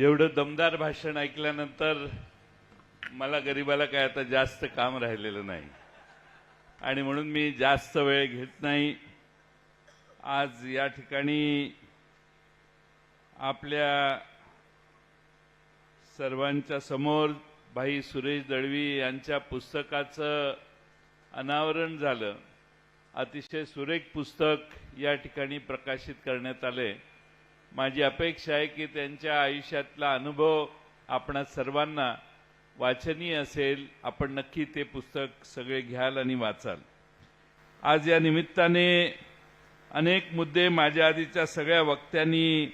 एवढं दमदार भाषण ऐकल्यानंतर मला गरीबाला काय आता जास्त काम राहिलेलं नाही. आणि म्हणून मी जास्त वेळ घेत नाही. आज या ठिकाणी आपल्या सर्वांच्या समोर भाई सुरेश दळवी यांच्या पुस्तकाचं अनावरण झालं. अतिशय सुरेख पुस्तक या ठिकाणी प्रकाशित करण्यात आले माझी अपेक्षा आहे की त्यांच्या आयुष्यातला अनुभव आपणा सर्वांना वाचनीय असेल आपण नक्की ते पुस्तक सगळे घ्याल आणि वाचाल. आज या निमित्ताने अनेक मुद्दे माझ्या आधीच्या सगळ्या वक्त्यांनी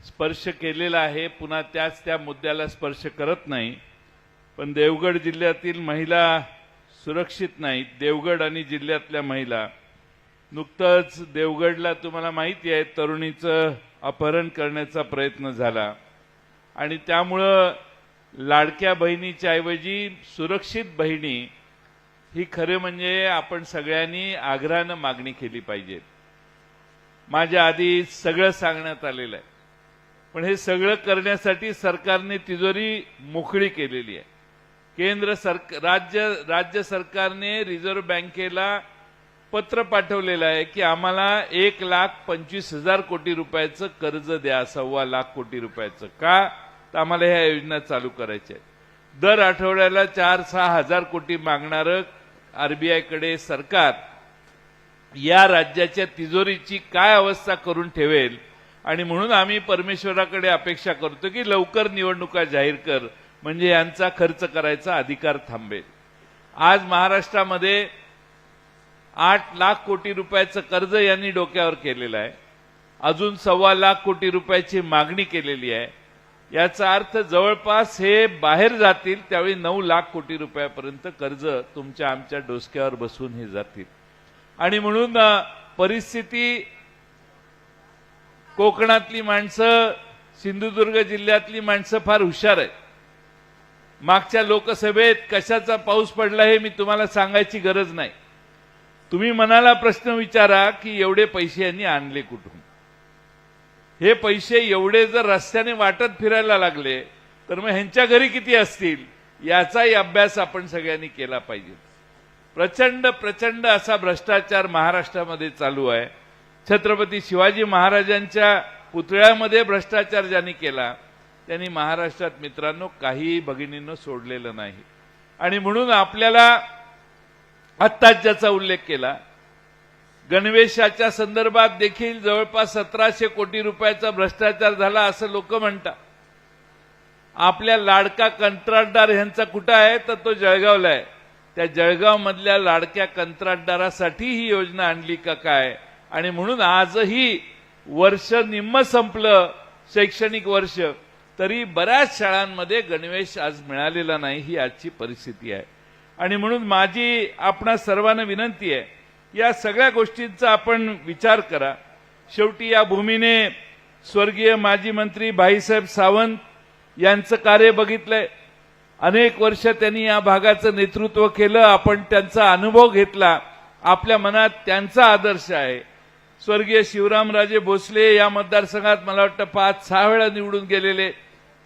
स्पर्श केलेला आहे. पुन्हा त्याच त्या मुद्द्याला स्पर्श करत नाही. पण देवगड जिल्ह्यातील महिला सुरक्षित नाहीत. देवगड आणि जिल्ह्यातल्या महिला नुकतंच देवगडला तुम्हाला माहिती आहे तरुणीचं अपहरण करण्याचा प्रयत्न झाला. आणि त्यामुळं लाडक्या बहिणीच्या ऐवजी सुरक्षित बहिणी ही खरे म्हणजे आपण सगळ्यांनी आग्रहानं मागणी केली पाहिजे. माझ्या आधी सगळं सांगण्यात आलेलं आहे. पण हे सगळं करण्यासाठी सरकारने तिजोरी मोकळी केलेली आहे. केंद्र सरक राज्य राज्य सरकारने रिझर्व्ह बँकेला पत्र पाठवलेलं आहे की आम्हाला एक लाख पंचवीस हजार कोटी रुपयाचं कर्ज द्या सव्वा लाख कोटी रुपयाचं. का? तर आम्हाला ह्या योजना चालू करायच्या आहेत. दर आठवड्याला चार सहा हजार कोटी मागणारं आरबीआयकडे सरकार या राज्याच्या तिजोरीची काय अवस्था करून ठेवेल? आणि म्हणून आम्ही परमेश्वराकडे अपेक्षा करतो की लवकर निवडणुका जाहीर कर म्हणजे यांचा खर्च करायचा अधिकार थांबेल. आज महाराष्ट्रामध्ये आठ लाख कोटी रुपयाचं कर्ज यांनी डोक्यावर केलेलं आहे. अजून सव्वा लाख कोटी रुपयाची मागणी केलेली आहे. याचा अर्थ जवळपास हे बाहेर जातील त्यावेळी नऊ लाख कोटी रुपयापर्यंत कर्ज तुमच्या आमच्या डोसक्यावर बसून हे जातील. आणि म्हणून परिस्थिती कोकणातली माणसं सिंधुदुर्ग जिल्ह्यातली माणसं फार हुशार आहेत. मागच्या लोकसभेत कशाचा पाऊस पडला हे मी तुम्हाला सांगायची गरज नाही. तुम्ही मनाला प्रश्न विचारा की एवढे पैसे यांनी आणले कुठून? हे पैसे एवढे जर रस्त्याने वाटत फिरायला लागले तर मग ह्यांच्या घरी किती असतील? याचाही अभ्यास आपण सगळ्यांनी केला पाहिजे. प्रचंड प्रचंड असा भ्रष्टाचार महाराष्ट्रामध्ये चालू आहे. छत्रपती शिवाजी महाराजांच्या पुतळ्यामध्ये भ्रष्टाचार ज्यांनी केला त्यांनी महाराष्ट्रात मित्रांनो काही भगिनींनो सोडलेलं नाही. आणि म्हणून आपल्याला आत्ताच ज्याचा उल्लेख केला गणवेशाच्या संदर्भात देखील जवळपास सतराशे कोटी रुपयाचा भ्रष्टाचार झाला असं लोक म्हणतात. आपल्या लाडका कंत्राटदार ह्यांचा कुठं आहे? तर तो जळगावला आहे. त्या जळगाव मधल्या लाडक्या कंत्राटदारासाठी ही योजना आणली का काय? आणि म्हणून आजही वर्ष निम्म संपलं शैक्षणिक वर्ष तरी बऱ्याच शाळांमध्ये गणवेश आज मिळालेला नाही ही आजची परिस्थिती आहे. आणि म्हणून माझी आपणा सर्वांना विनंती आहे या सगळ्या गोष्टींचा आपण विचार करा. शेवटी या भूमीने स्वर्गीय माजी मंत्री भाईसाहेब सावंत यांचं कार्य बघितलंय. अनेक वर्ष त्यांनी या भागाचं नेतृत्व केलं आपण त्यांचा अनुभव घेतला. आपल्या मनात त्यांचा आदर्श आहे. स्वर्गीय शिवरामराजे भोसले या मतदारसंघात मला वाटतं पाच सहा वेळा निवडून गेलेले.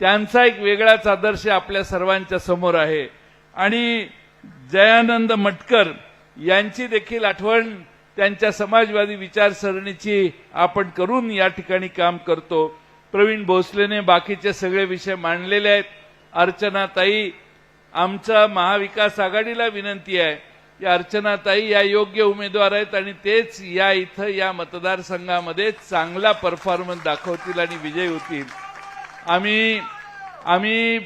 त्यांचा एक वेगळाच आदर्श आपल्या सर्वांच्या समोर आहे. आणि जयानंद मटकर यांची देखील आठवण त्यांच्या समाजवादी विचारसरणीची आपण करून या ठिकाणी काम करतो. प्रवीण भोसलेने बाकीचे सगळे विषय मांडलेले आहेत. अर्चनाताई आमचा महाविकास आघाडीला विनंती आहे. या अर्चनाताई या योग्य उमेदवार आहेत आणि तेच या इथं या मतदारसंघामध्ये चांगला परफॉर्मन्स दाखवतील आणि विजयी होतील. आम्ही आम्ही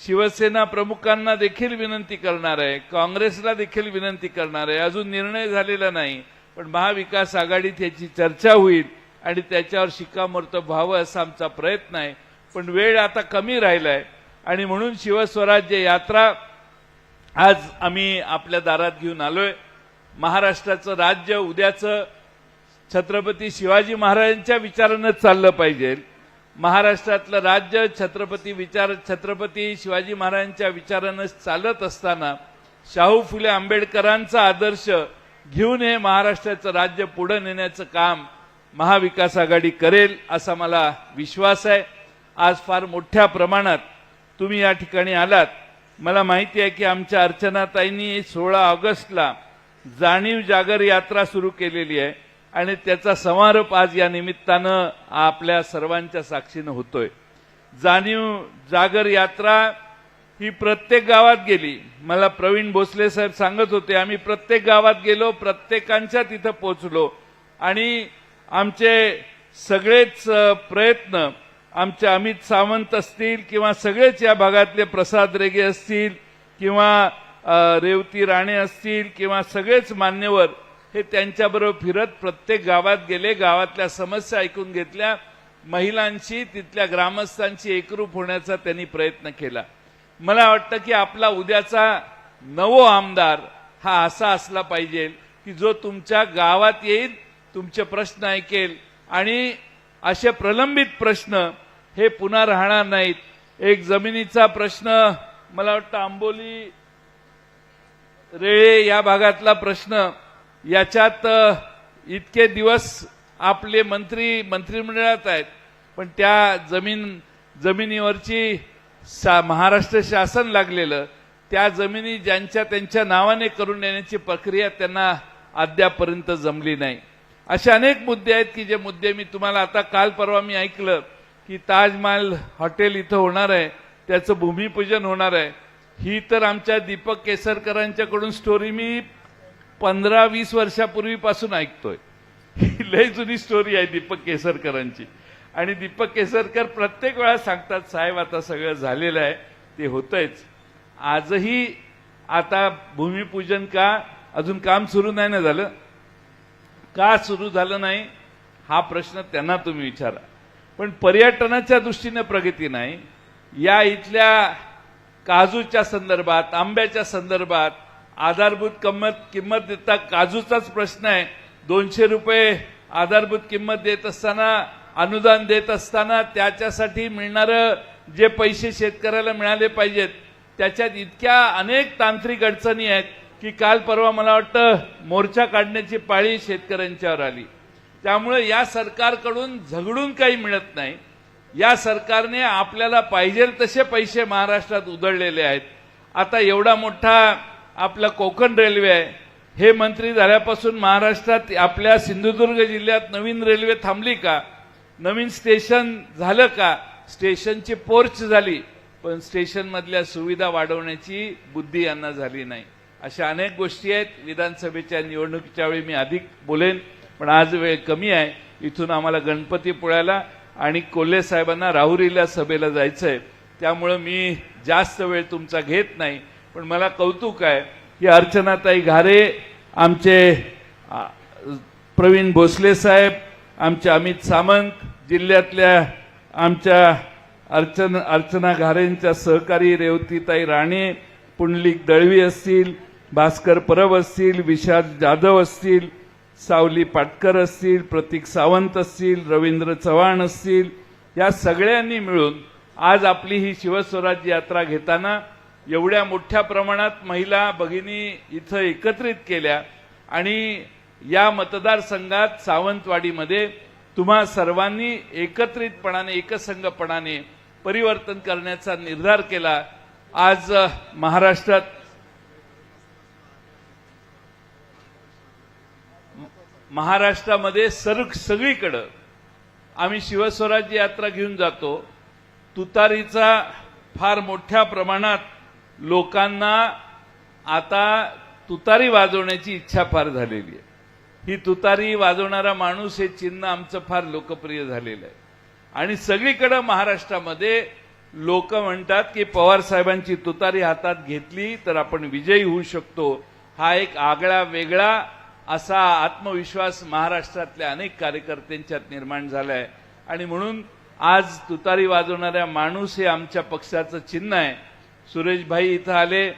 शिवसेना प्रमुखांना देखील विनंती करणार आहे काँग्रेसला देखील विनंती करणार आहे. अजून निर्णय झालेला नाही पण महाविकास आघाडीत याची चर्चा होईल आणि त्याच्यावर शिक्कामोर्तब व्हावं असा आमचा प्रयत्न आहे. पण वेळ आता कमी राहिलाय आणि म्हणून शिवस्वराज्य यात्रा आज आम्ही आपल्या दारात घेऊन आलोय. महाराष्ट्राचं राज्य उद्याचं छत्रपती शिवाजी महाराजांच्या विचारानं चाललं पाहिजे. महाराष्ट्रातलं राज्य छत्रपती विचार छत्रपती शिवाजी महाराजांच्या विचारानं चालत असताना शाहू फुले आंबेडकरांचा आदर्श घेऊन हे महाराष्ट्राचं राज्य पुढे नेण्याचं काम महाविकास आघाडी करेल असा मला विश्वास आहे. आज फार मोठ्या प्रमाणात तुम्ही या ठिकाणी आलात. मला माहिती आहे की आमच्या अर्चनाताईंनी सोळा ऑगस्टला जाणीव जागर यात्रा सुरू केलेली आहे. आणि त्याचा समारोप आज या निमित्तानं आपल्या सर्वांच्या साक्षीनं होतोय. जाणीव जागर यात्रा ही प्रत्येक गावात गेली. मला प्रवीण भोसले साहेब सांगत होते आम्ही प्रत्येक गावात गेलो प्रत्येकांच्या तिथं पोचलो आणि आमचे सगळेच प्रयत्न आमचे अमित सावंत असतील किंवा सगळेच या भागातले प्रसाद रेगे असतील किंवा रेवती राणे असतील किंवा सगळेच मान्यवर हे त्यांच्याबरोबर फिरत प्रत्येक गावात गेले गावातल्या समस्या ऐकून घेतल्या. महिलांशी तिथल्या ग्रामस्थांशी एकरूप होण्याचा त्यांनी प्रयत्न केला. मला वाटतं की आपला उद्याचा नवो आमदार हा असा असला पाहिजे की जो तुमच्या गावात येईल तुमचे प्रश्न ऐकेल. आणि असे प्रलंबित प्रश्न हे पुन्हा राहणार नाहीत. एक जमिनीचा प्रश्न मला वाटतं आंबोली रेळे या भागातला प्रश्न याच्यात इतके दिवस आपले मंत्री मंत्रिमंडळात आहेत पण त्या जमीन जमिनीवरची सा महाराष्ट्र शासन लागलेलं त्या जमिनी ज्यांच्या त्यांच्या नावाने करून देण्याची प्रक्रिया त्यांना अद्यापर्यंत जमली नाही. असे अनेक मुद्दे आहेत की जे मुद्दे मी तुम्हाला आता काल परवा मी ऐकलं की ताजमहाल हॉटेल इथं होणार आहे त्याचं भूमिपूजन होणार आहे. ही तर आमच्या दीपक केसरकरांच्याकडून स्टोरी मी पंधरा वीस वर्षापूर्वीपासून ऐकतोय. ही लय जुनी स्टोरी आहे दीपक केसरकरांची. आणि दीपक केसरकर प्रत्येक वेळा सांगतात साहेब आता सगळं झालेलं आहे ते होतंयच. आजही आता भूमिपूजन का? अजून काम सुरू नाही ना झालं? का सुरू झालं नाही? हा प्रश्न त्यांना तुम्ही विचारा. पण पर्यटनाच्या दृष्टीने प्रगती नाही. या इथल्या काजूच्या संदर्भात आंब्याच्या संदर्भात आधारभूत किंमत किंमत देता काजूचाच प्रश्न आहे. दोनशे रुपये आधारभूत किंमत देत असताना अनुदान देत असताना त्याच्यासाठी मिळणारं जे पैसे शेतकऱ्याला मिळाले पाहिजेत त्याच्यात इतक्या अनेक तांत्रिक अडचणी आहेत की काल परवा मला वाटतं मोर्चा काढण्याची पाळी शेतकऱ्यांच्यावर आली. त्यामुळे या सरकारकडून झगडून काही मिळत नाही. या सरकारने आपल्याला पाहिजे तसे पैसे महाराष्ट्रात उधळलेले आहेत. आता एवढा मोठा आपला कोकण रेल्वे आहे. हे मंत्री झाल्यापासून महाराष्ट्रात आपल्या सिंधुदुर्ग जिल्ह्यात नवीन रेल्वे थांबली का? नवीन स्टेशन झालं का? स्टेशनची पोर्च झाली पण स्टेशनमधल्या सुविधा वाढवण्याची बुद्धी यांना झाली नाही. अशा अनेक गोष्टी आहेत. विधानसभेच्या निवडणुकीच्या वेळी मी अधिक बोलेन पण आज वेळ कमी आहे. इथून आम्हाला गणपतीपुळ्याला आणि कोल्हे साहेबांना राहुरीला सभेला जायचंय. त्यामुळं मी जास्त वेळ तुमचा घेत नाही. पण मला कौतुक आहे की अर्चनाताई घारे आमचे प्रवीण भोसले साहेब आमचे अमित सामंत जिल्ह्यातल्या आमच्या अर्चना अर्चना घारेंच्या सहकारी रेवतीताई राणे पुंडलिक दळवी असतील भास्कर परब असतील विशाल जाधव असतील सावली पाटकर असतील प्रतीक सावंत असतील रवींद्र चव्हाण असतील या सगळ्यांनी मिळून आज आपली ही शिवस्वराज्य यात्रा घेताना एवढ्या मोठ्या प्रमाणात महिला भगिनी इथं एकत्रित केल्या. आणि या मतदारसंघात सावंतवाडीमध्ये तुम्हा सर्वांनी एकत्रितपणाने एकसंघपणाने परिवर्तन करण्याचा निर्धार केला. आज महाराष्ट्रात महाराष्ट्रामध्ये सर्व सगळीकडं आम्ही शिवस्वराज्य यात्रा घेऊन जातो. तुतारीचा फार मोठ्या प्रमाणात लोकांना आता तुतारी वाजवण्याची इच्छा फार झालेली आहे. ही तुतारी वाजवणारा माणूस हे चिन्ह आमचं फार लोकप्रिय झालेलं आहे. आणि सगळीकडं महाराष्ट्रामध्ये लोक म्हणतात की पवार साहेबांची तुतारी हातात घेतली तर आपण विजयी होऊ शकतो. हा एक आगळा वेगळा असा आत्मविश्वास महाराष्ट्रातल्या अनेक कार्यकर्त्यांच्यात निर्माण झालाय. आणि म्हणून आज तुतारी वाजवणाऱ्या माणूस हे आमच्या पक्षाचं चिन्ह आहे. सुरेशभाई इथं आले.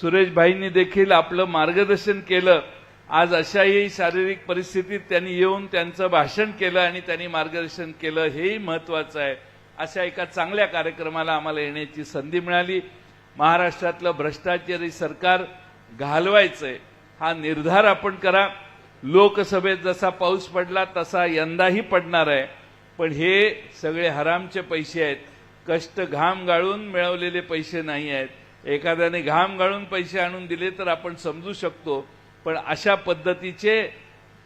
सुरेशभाईंनी देखील आपलं मार्गदर्शन केलं. आज अशाही शारीरिक परिस्थितीत त्यांनी येऊन त्यांचं भाषण केलं आणि त्यांनी मार्गदर्शन केलं. हेही महत्वाचं आहे. अशा एका चांगल्या कार्यक्रमाला आम्हाला येण्याची संधी मिळाली. महाराष्ट्रातलं भ्रष्टाचारी सरकार घालवायचंय. हा निर्धार आपण करा. लोकसभेत जसा पाऊस पडला तसा यंदाही पडणार आहे. पण हे सगळे हरामचे पैसे आहेत. कष्ट घाम गाळून मिळवलेले पैसे नाही आहेत. एखाद्याने घाम गाळून पैसे आणून दिले तर आपण समजू शकतो पण अशा पद्धतीचे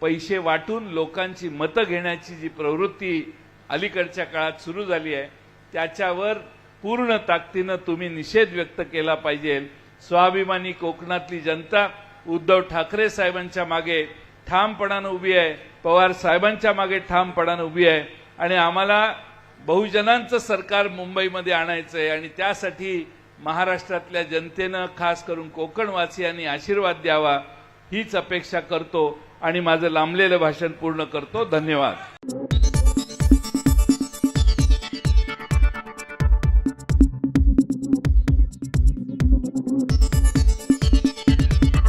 पैसे वाटून लोकांची मतं घेण्याची जी प्रवृत्ती अलीकडच्या काळात सुरू झाली आहे त्याच्यावर पूर्ण ताकदीनं तुम्ही निषेध व्यक्त केला पाहिजे. स्वाभिमानी कोकणातली जनता उद्धव ठाकरे साहेबांच्या मागे ठामपणानं उभी आहे पवार साहेबांच्या मागे ठामपणानं उभी आहे. आणि आम्हाला बहुजनांचं सरकार मुंबईमध्ये आणायचं आहे आणि त्यासाठी महाराष्ट्रातल्या जनतेनं खास करून कोकणवासियांनी आशीर्वाद द्यावा हीच अपेक्षा करतो आणि माझं लांबलेलं भाषण पूर्ण करतो. धन्यवाद.